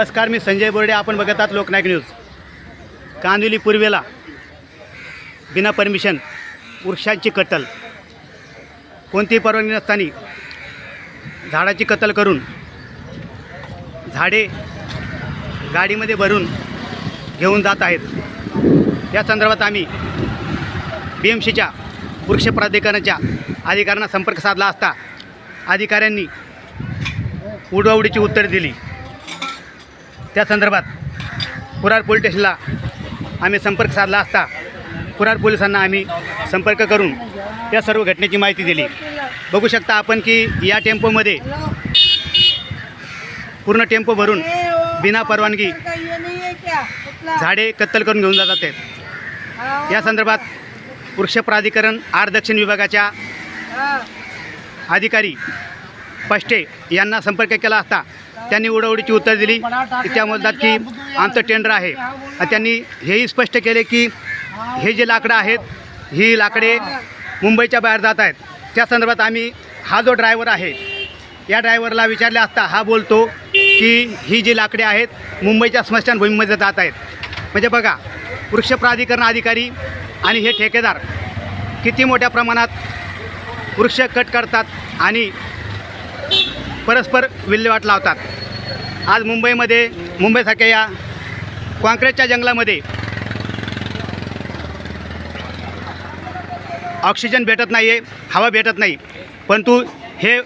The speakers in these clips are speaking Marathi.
नमस्कार मी संजय बोर्डे. आपण बघत आहात लोकनायक न्यूज. कांदिवली पूर्वेला बिना परमिशन वृक्षांची कत्तल. कोणतीही परवानगी नसताना झाडाची कत्तल करून झाडे गाडीमध्ये भरून घेऊन जात आहेत. या संदर्भात आम्ही बी एम सीच्या वृक्ष प्राधिकरणाच्या अधिकाऱ्यांना संपर्क साधला असता अधिकाऱ्यांनी उडवाउडीची उत्तरे दिली. त्या संदर्भात कुरार पोलीस स्टेशनला आम्ही संपर्क साधला असता कुरार पोलिसांना आम्ही संपर्क करून या सर्व घटनेची माहिती दिली. बघू शकता आपण की या टेम्पोमध्ये पूर्ण टेम्पो भरून बिना परवानगी झाडे कत्तल करून घेऊन जातात आहेत या संदर्भात वृक्ष प्राधिकरण आर दक्षिण विभागाच्या अधिकारी पष्टे यांना संपर्क केला असता त्यांनी उडवडीची उत्तर दिली. की त्या म्हणतात की आमचं टेंडर आहे. आणि त्यांनी हेही स्पष्ट केले की हे जे लाकडं आहेत ही लाकडे मुंबईच्या बाहेर जात आहेत. त्या संदर्भात आम्ही हा जो ड्रायव्हर आहे या ड्रायव्हरला विचारले असता हा बोलतो की ही जी लाकडे आहेत मुंबईच्या स्मशानभूमीमध्ये जात आहेत. म्हणजे बघा वृक्ष प्राधिकरण अधिकारी आणि हे ठेकेदार किती मोठ्या प्रमाणात वृक्ष कट करतात आणि परस्पर विल्हेवाट लावतात. आज मुंबईमध्ये मुंबईसारख्या या कॉन्क्रीटच्या जंगलामध्ये ऑक्सिजन भेटत नाही आहे हवा भेटत नाही. परंतु हे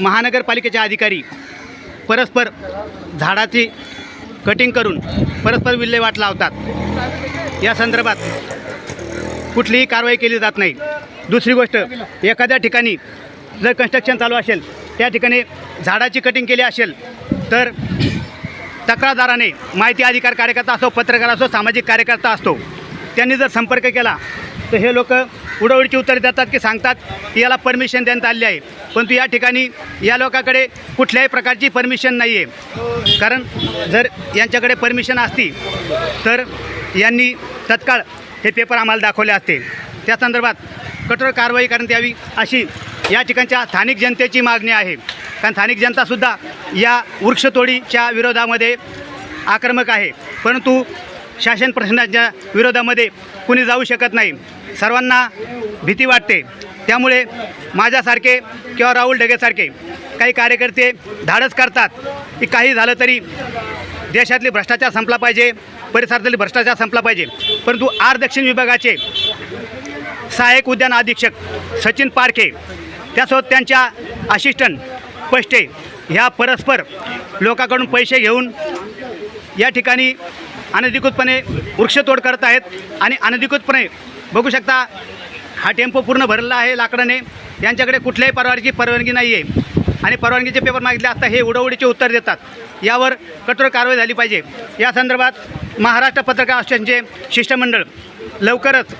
महानगरपालिकेचे अधिकारी परस्पर झाडाची कटिंग करून परस्पर विल्हेवाट लावतात. या संदर्भात कुठलीही कारवाई केली जात नाही. दुसरी गोष्ट एखाद्या ठिकाणी जर कन्स्ट्रक्शन चालू असेल त्या ठिकाणी झाडाची कटिंग केली असेल तर तक्रारदाराने माहिती अधिकार कार्यकर्ता असो पत्रकार असो सामाजिक कार्यकर्ता असतो त्यांनी जर संपर्क केला तर हे लोक उडवडीची उत्तरे देतात की सांगतात की याला परमिशन देण्यात आली आहे. परंतु या ठिकाणी या लोकांकडे कुठल्याही प्रकारची परमिशन नाही आहे कारण जर यांच्याकडे परमिशन असती तर यांनी तत्काळ हे पेपर आम्हाला दाखवले असते. त्या संदर्भात कठोर कारवाई करण्यात यावी अशी या ठिकाणच्या स्थानिक जनतेची मागणी आहे. कारण स्थानिक जनतासुद्धा या वृक्षतोडीच्या विरोधामध्ये आक्रमक आहे. परंतु शासन प्रशासनाच्या विरोधामध्ये कुणी जाऊ शकत नाही. सर्वांना भीती वाटते. त्यामुळे माझ्यासारखे किंवा राहुल ढगेसारखे काही कार्यकर्ते धाडस करतात. की काही झालं तरी देशातली भ्रष्टाचार संपला पाहिजे परिसरातली भ्रष्टाचार संपला पाहिजे. परंतु आर दक्षिण विभागाचे सहाय्यक उद्यान अधीक्षक सचिन पारखे त्यासोबत त्यांच्या असिस्टंट पष्टे ह्या परस्पर लोकांकडून पैसे घेऊन या ठिकाणी अनधिकृतपणे वृक्षतोड करत आहेत आणि अनधिकृतपणे बघू शकता हा टेम्पो पूर्ण भरलेला आहे लाकडाने. यांच्याकडे कुठल्याही परवानगीची परवानगी नाही आहे आणि परवानगीचे पेपर मागितले असता हे उडवडीचे उत्तर देतात. यावर कठोर कारवाई झाली पाहिजे. या संदर्भात महाराष्ट्र पत्रकार असोसिएशनचे शिष्टमंडळ लवकरच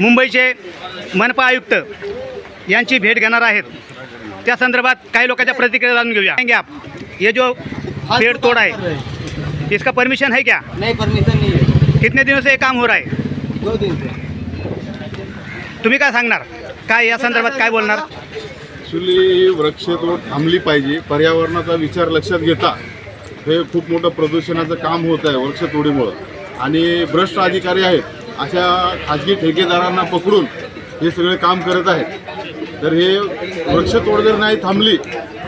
मुंबईचे मनपा आयुक्त यांची भेट घेणार आहेत. त्या संदर्भात काही लोकांच्या प्रतिक्रिया जाणून घेऊया. आप ये जो पेड़ तोड़ा है इसका परमिशन है क्या? नहीं परमिशन नहीं है कितने दिनों से ये काम हो रहा है? दो दिन से. तुम्ही काय सांगणार? काय या संदर्भात काय बोलणार? ॲक्च्युली ही वृक्षतोड थांबली पाहिजे. पर्यावरणाचा विचार लक्षात घेता हे खूप मोठं प्रदूषणाचं काम होत आहे वृक्षतोडीमुळं आणि भ्रष्ट अधिकारी आहेत. अशा खाजगी ठेकेदारांना पकडून हे सगळे काम करत आहेत. तर हे वृक्षतोड जर नाही थांबली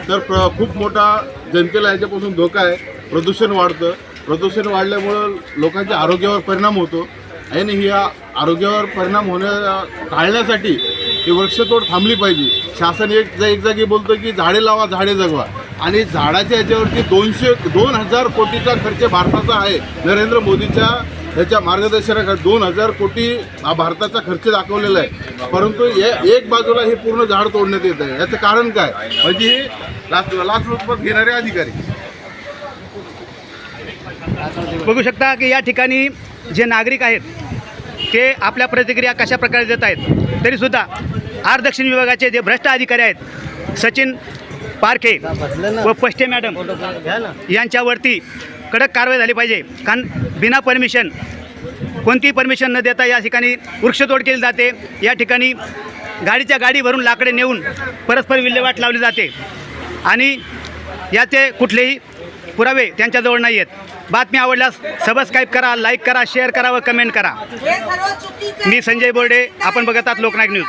तर प्र खूप मोठा जनतेला याच्यापासून धोका आहे. प्रदूषण वाढतं. प्रदूषण वाढल्यामुळं लोकांच्या आरोग्यावर परिणाम होतो. आणि ही आरोग्यावर परिणाम होण्या टाळण्यासाठी ही वृक्षतोड थांबली पाहिजे. शासन एक एक जागी बोलतं की झाडे लावा झाडे जगवा. आणि झाडाच्या याच्यावरती दोनशे दोन हजार कोटीचा खर्च भारताचा आहे. नरेंद्र मोदीच्या ह्याच्या मार्गदर्शनाखाली दोन हजार कोटी हा भारताचा खर्च दाखवलेला आहे. परंतु हे एक बाजूला हे पूर्ण झाड तोडण्यात येत आहे. याचं कारण काय? म्हणजे हे लाच लाचलुचपत घेणारे अधिकारी. बघू शकता की या ठिकाणी जे नागरिक आहेत ते आपल्या प्रतिक्रिया कशा प्रकारे देत आहेत तरीसुद्धा आर दक्षिण विभागाचे जे भ्रष्ट अधिकारी आहेत सचिन पारखे व पष्टे मॅडम यांच्यावरती कडक कारवाई झाली पाहिजे. कारण बिना परमिशन कोणतीही परमिशन न देता या ठिकाणी वृक्षतोड केली जाते. या ठिकाणी गाडीच्या गाडी भरून लाकडे नेऊन परस्पर विल्हेवाट लावली जाते. आणि याचे कुठलेही पुरावे त्यांच्याजवळ नाही आहेत. बातमी आवडल्यास सबस्क्राईब करा लाईक करा शेअर करा व कमेंट करा. मी संजय बोर्डे आपण बघत आहात लोकनायक न्यूज.